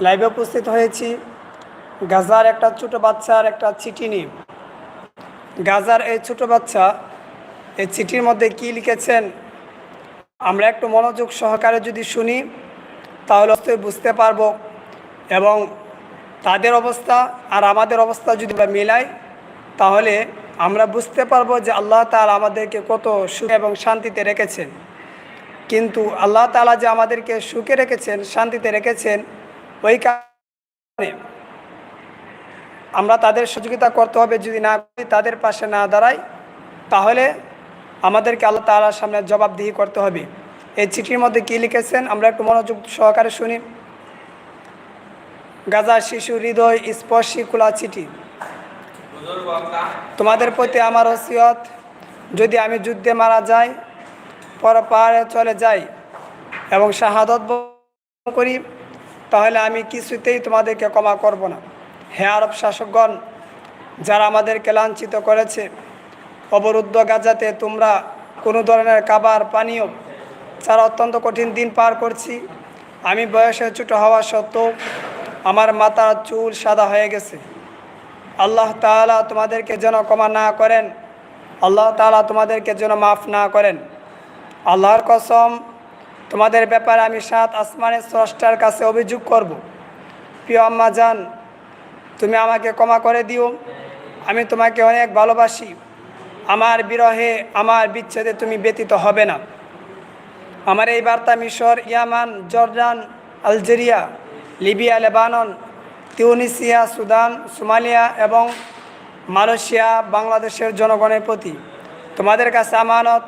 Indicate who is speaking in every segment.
Speaker 1: লাইভে উপস্থিত হয়েছি। গাজার একটা ছোট বাচ্চার একটা চিঠি নিয়ে। গাজার এই ছোট বাচ্চা এই চিঠির মধ্যে কি লিখেছেন? আমরা একটু মনোযোগ সহকারে যদি শুনি, তাহলে অবশ্যই বুঝতে পারব। এবং তাদের অবস্থা আর আমাদের অবস্থা যদি আমরা মিলাই, তাহলে আমরা বুঝতে পারব যে আল্লাহ তাআলা আমাদেরকে কত সুখ এবং শান্তিতে রেখেছেন। কিন্তু আল্লাহ তালা যে আমাদেরকে সুখে রেখেছেন, শান্তিতে রেখেছেন ওই কারণে আমরা তাদের সহযোগিতা করতে হবে, যদি না করি তাদের পাশে না দাঁড়াই, তাহলে আমাদেরকে আল্লাহ তাআলার সামনে জবাবদিহি করতে হবে। এই চিঠির মধ্যে কী লিখেছেন? আমরা একটু মনোযোগ সহকারে শুনি। গাজা শিশু হৃদয় স্পর্শী খোলা চিঠি। তোমাদের প্রতি আমার ওসিয়ত, যদি আমি যুদ্ধে মারা যাই, পর পাহাড়ে চলে যাই এবং শাহাদত করি তাহলে আমি কিছুতেই তোমাদেরকে ক্ষমা করব না। হে আরব শাসকগণ, যারা আমাদেরকে লাঞ্ছিত করেছে, অবরুদ্ধ গাজাতে তোমরা কোনো ধরনের খাবার পানীয় ছাড়া অত্যন্ত কঠিন দিন পার করছি। আমি বয়সে ছোটো হওয়া সত্ত্বেও আমার মাথার চুল সাদা হয়ে গেছে। আল্লাহ তাআলা তোমাদেরকে যেন ক্ষমা না করেন, আল্লাহ তাআলা তোমাদেরকে যেন মাফ না করেন। আল্লাহর কসম তোমাদের ব্যাপারে আমি সাত আসমানের স্রষ্টার কাছে অভিযোগ করব। প্রিয় আম্মা জান, তুমি আমাকে ক্ষমা করে দিও। আমি তোমাকে অনেক ভালোবাসি। আমার বিরহে, আমার বিচ্ছেদে তুমি ব্যতীত হবে না। আমার এই বার্তা মিশর, ইয়ামান, Jordan, Algeria, Libya, Lebanon, Tunisia, Sudan, Somalia এবং মালয়েশিয়া, বাংলাদেশের জনগণের প্রতি। তোমাদের কাছে আমানত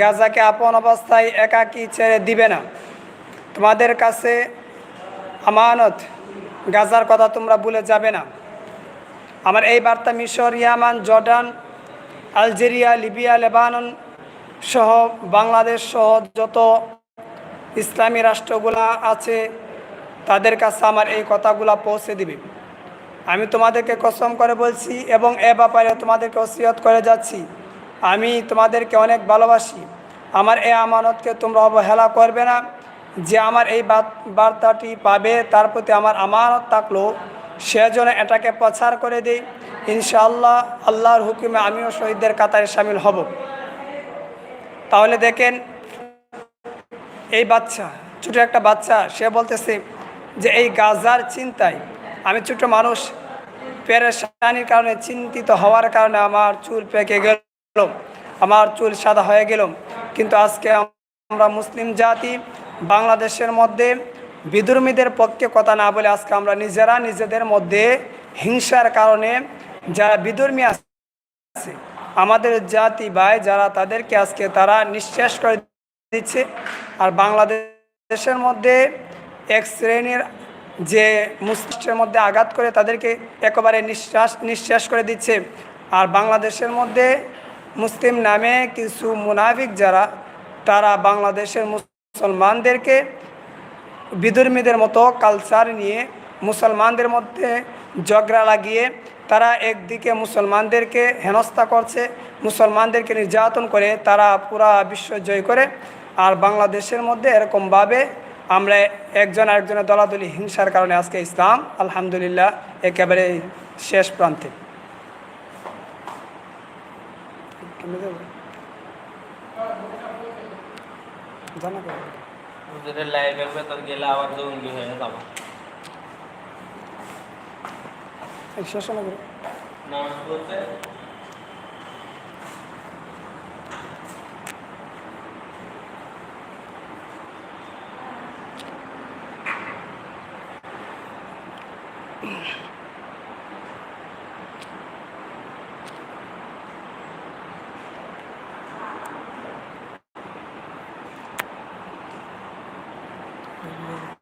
Speaker 1: গাজাকে আপন অবস্থায় একাকী ছেড়ে দিবে না। তোমাদের কাছে আমানত, গাজার কথা তোমরা ভুলে যাবে না। আমার এই বার্তা মিশর, ইয়ামান, জর্ডান, আলজেরিয়া, লিবিয়া, লেবানন সহ বাংলাদেশ সহ যত ইসলামী রাষ্ট্রগুলা আছে, তাদের কাছে আমার এই কথাগুলো পৌঁছে দিবে। আমি তোমাদেরকে কসম করে বলছি এবং এ ব্যাপারে তোমাদেরকে ওসিয়ত করে যাচ্ছি। আমি তোমাদেরকে অনেক ভালোবাসি। আমার এই আমানতকে তোমরা অবহেলা করবে না। যে আমার এই বার্তাটি পাবে, তার প্রতি আমার আমানত থাকল সে যেন এটাকে প্রচার করে দিই। ইনশাআল্লাহ, আল্লাহর হুকুমে আমিও শহীদদের কাতারে সামিল হব। তাহলে দেখেন, এই বাচ্চা, ছোটো একটা বাচ্চা, সে বলতেছে যে, এই গাজার চিন্তায় আমি ছোট মানুষ, পেরেশানির কারণে, চিন্তিত হওয়ার কারণে আমার চুল পেকে গেল। আমার চুল সাদা হয়ে গেল কিন্তু আজকে আমরা মুসলিম জাতি, বাংলাদেশের মধ্যে বিধর্মীদের পক্ষে কথা না বলে আজকে আমরা নিজেরা নিজেদের মধ্যে হিংসার কারণে যারা বিধর্মী আছে, আমাদের জাতি ভাই যারা তাদেরকে আজকে তারা নিঃশ্বাস করে দিচ্ছে। আর বাংলাদেশের মধ্যে এক শ্রেণির যে মুসলিমের মধ্যে আঘাত করে তাদেরকে একেবারে নিঃশ্বাস নিঃশ্বাস করে দিচ্ছে। আর বাংলাদেশের মধ্যে মুসলিম নামে কিছু মুনাফিক যারা, তারা বাংলাদেশের মুসলমানদেরকে বিধর্মীদের মতো কালচার নিয়ে মুসলমানদের মধ্যে ঝগড়া লাগিয়ে তারা একদিকে মুসলমানদেরকে হেনস্থা করছে, মুসলমানদেরকে নির্যাতন করে, তারা পুরা বিশ্ব জয় করে। আর বাংলাদেশের মধ্যে এরকমভাবে আমরা একজন আরেকজনের দলাদলি, হিংসার কারণে আজকে ইসলাম, আলহামদুলিল্লাহ, একেবারে শেষ প্রান্তে। কেমনে যাবো জানা কেন
Speaker 2: তোদের লাইভের ভেতর গেলে আবার জঙ্গি হয়ে যাবো
Speaker 1: শেষ না করে
Speaker 2: নামাজ পড়তে Thank you. Amém.